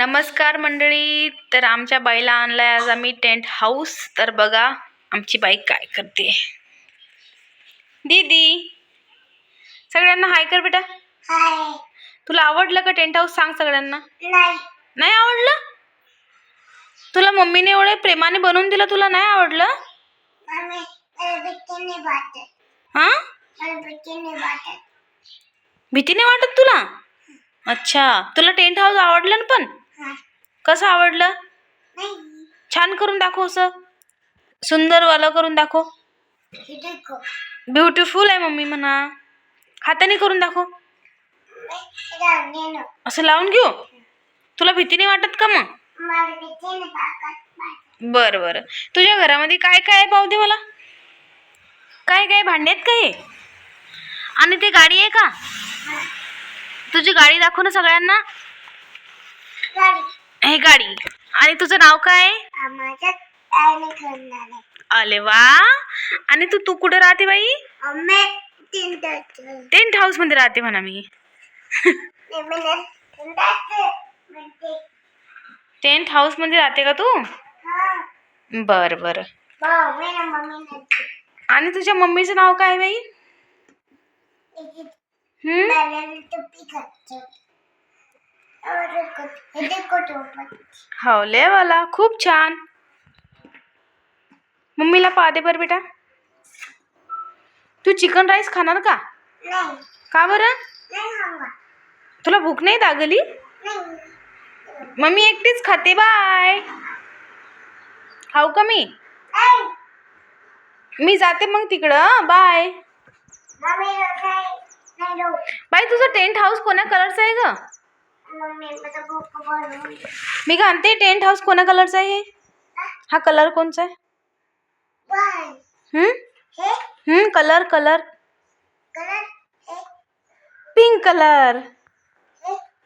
नमस्कार मंडळी तर आमच्या बाईला आणलाय आज आम्ही टेंट हाऊस तर बघा आमची बाई काय करते. दीदी सगळ्यांना हाय कर बेटा. तुला आवडलं का टेंट हाऊस सांग सगळ्यांना. नाही. नाही आवडलं? तुला मम्मीने एवढे प्रेमाने बनवून दिलं तुला नाही आवडलं? मम्मी मला भीती नाही वाटत हां तुला? अच्छा तुला टेंट हाऊस आवडलं ना पण? कसं आवडलं? छान करून दाखव असं. सुंदरवालं करून दाखव. ब्युटिफुल आहे मम्मी म्हणा. हाताने करून दाखव. असं लावून घेऊ? तुला भीती नाही वाटत का मग? बरं बरं. तुझ्या घरामध्ये काय काय आहे पाहू दे मला? काय काय? भांडे आहेत का हे? आणि ते गाडी आहे का? तुझी गाडी दाखव ना सगळ्यांना. हे गाडी. आणि तुझं नाव काय? अले वा. आणि तू तू कुठे राहते बाई? टेंट हाऊसमध्ये राहते म्हणा मी. मी म्हणा तीन तास म्हणते टेंट हाऊसमध्ये राहते का तू? हा. बर बर. आणि तुझ्या मम्मीचं नाव काय बाई? हम्म? हो ले वाला. खूप छान. मम्मीला पहा दे बेटा. तू चिकन राईस खाणार का? का बरं? तुला भूक नाही दागली? मम्मी एकटीच खाते बाय. खाऊ का मी? मी जाते मग तिकडं बाय. बाय तुझं टेंट हाऊस कोण्या कलरचं आहे ग मम्मी मला भूक बनवून मी का आणते टेंट हाऊस कोणा कलरचा आहे हा? कलर कोणचा आहे? कलर कलर पिंक कलर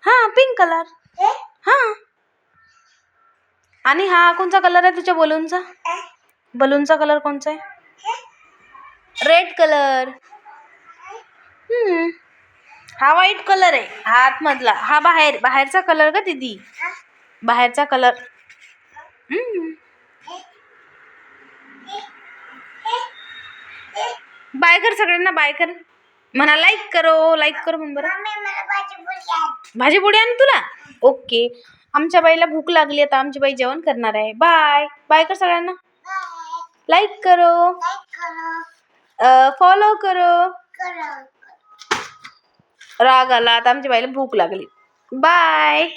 हा पिंक कलर हा. आणि हा कोणचा कलर आहे तुझ्या बलूनचा बलूनचा कलर कोणचा आहे? रेड कलर हम्म. हा व्हाईट कलर आहे. हा आतमधला. हा बाहेर. बाहेरचा कलर का दीदी? बाहेरचा कलर बाय कर सगळ्यांना बाय कर. म्हणा लाईक करो लाईक करो म्हण बरं. भाजी पोळी आण. तुला? ओके आमच्या बाईला भूक लागली आता आमची बाई जेवण करणार आहे. बाय बाय कर सगळ्यांना. लाईक करो. फॉलो करो. राग आला आता आमच्या बाईला भूक लागली. बाय.